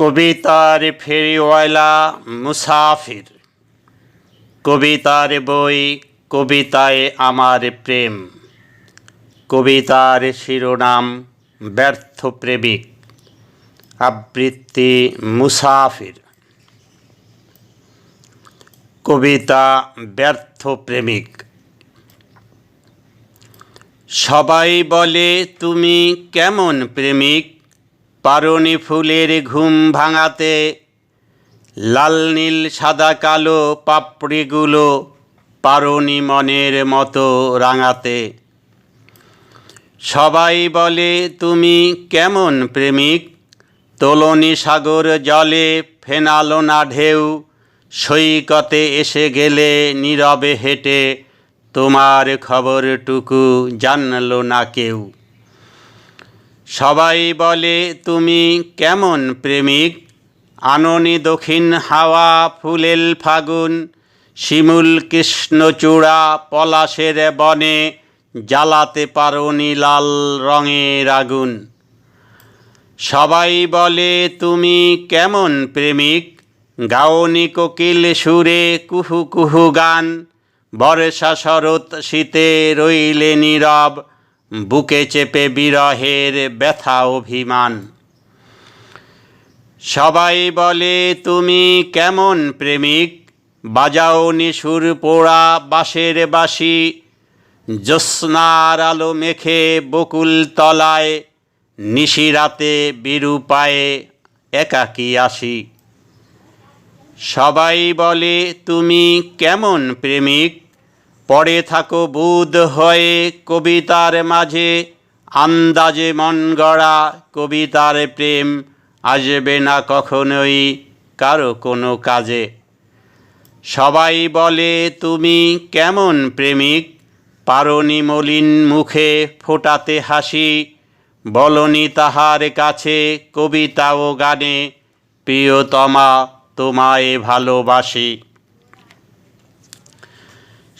কবিতার ফেরিওয়ালা মুসাফির। কবিতার বই, কবিতায় আমার প্রেম। কবিতার শিরোনাম, ব্যর্থ প্রেমিক। আবৃত্তি মুসাফির। কবিতা ব্যর্থ প্রেমিক। সবাই বলে, তুমি কেমন প্রেমিক? পারণি ফুলের ঘুম ভাঙাতে, লাল নীল সাদা কালো পাপড়িগুলো পারণি মনের মতো রাঙাতে। সবাই বলে, তুমি কেমন প্রেমিক? তোলনি সাগর জলে ফেনালো না ঢেউ, সৈকতে এসে গেলে নীরবে হেঁটে তোমার খবরটুকু জানলো না কেউ। সবাই বলে, তুমি কেমন প্রেমিক? আননি দক্ষিণ হাওয়া ফুলেল ফাগুন, শিমুল কৃষ্ণচূড়া পলাশের বনে জ্বালাতে পারোনি লাল রঙের আগুন। সবাই বলে, তুমি কেমন প্রেমিক? গাওনি কোকিল সুরে কুহু কুহু গান, বর্ষা শরৎ শীতে রইলে নীরব বুকে চেপে বিরহের ব্যথা অভিমান। সবাই বলে, তুমি কেমন প্রেমিক? বাজাও নিশুর পোড়া বাঁশের বাঁশি। জ্যোৎস্নার আলো মেখে বকুল তলায় নিশিরাতে বিরূপায়ে একাকী আসি। সবাই বলে, তুমি কেমন প্রেমিক? পড়ে থাকো বুধ হয়ে কবিতার মাঝে। আন্দাজে মন গড়া কবিতার প্রেম আসবে না কখনোই কারও কোনো কাজে। সবাই বলে, তুমি কেমন প্রেমিক? পারনি মলিন মুখে ফোটাতে হাসি। বলনি তাহার কাছে কবিতা ও গানে, প্রিয়তমা, তোমায় ভালোবাসি।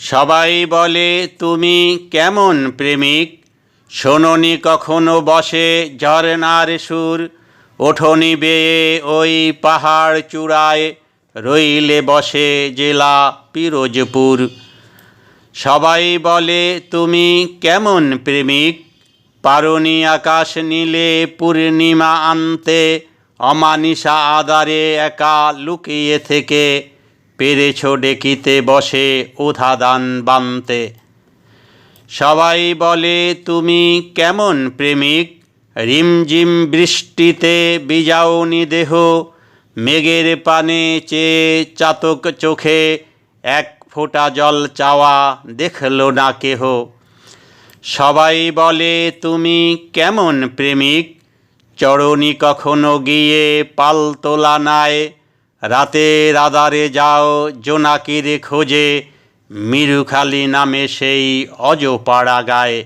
সবাই বলে, তুমি কেমন প্রেমিক? শোননি কখনো বসে ঝরনার সুর? ওঠনি বেয়ে ওই পাহাড় চূড়ায় রইলে বসে জেলা পিরোজপুর? সবাই বলে, তুমি কেমন প্রেমিক? পারনি আকাশ নীলে পূর্ণিমা আনতে অমানিসা আদারে একা লুকিয়ে থেকে পেরেছ ডেকিতে বসে উধাদান বানতে। সবাই বলে, তুমি কেমন প্রেমিক? রিমঝিম বৃষ্টিতে বিজাওনি দেহ। মেঘের পানে চেয়ে চাতক চোখে এক ফোঁটা জল চাওয়া দেখল না কেহ। সবাই বলে, তুমি কেমন প্রেমিক? চরণি কখনো গিয়ে পালতোলা নায় রাতের আধারে যাও, জোনাকির খোঁজে। মিরুখালি নামে সেই অজপাড়া গায়ে।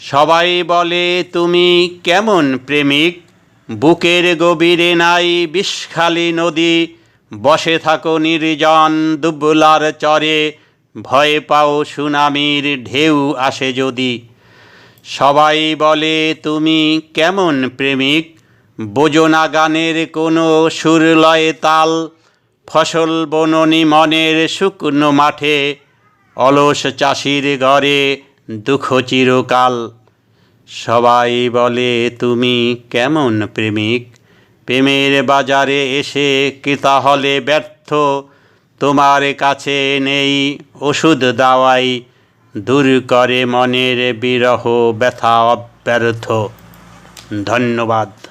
সবাই বলে, তুমি কেমন প্রেমিক? বুকের গভীরে নাই বিষখালী নদী। বসে থাকো নির্জন দুবলার চরে। ভয় পাও সুনামির ঢেউ আসে যদি। সবাই বলে, তুমি কেমন প্রেমিক? বোজনা গানের কোনো সুর লয়ে তাল, ফসল বননি মনের শুকনো মাঠে, অলস চাষির ঘরে দুঃখ চিরকাল। সবাই বলে, তুমি কেমন প্রেমিক? প্রেমের বাজারে এসে ক্রেতা হলে ব্যর্থ? তোমার কাছে নেই ওষুধ দাওয়াই, দূর করে মনের বিরহ ব্যথা অব্যর্থ। ধন্যবাদ।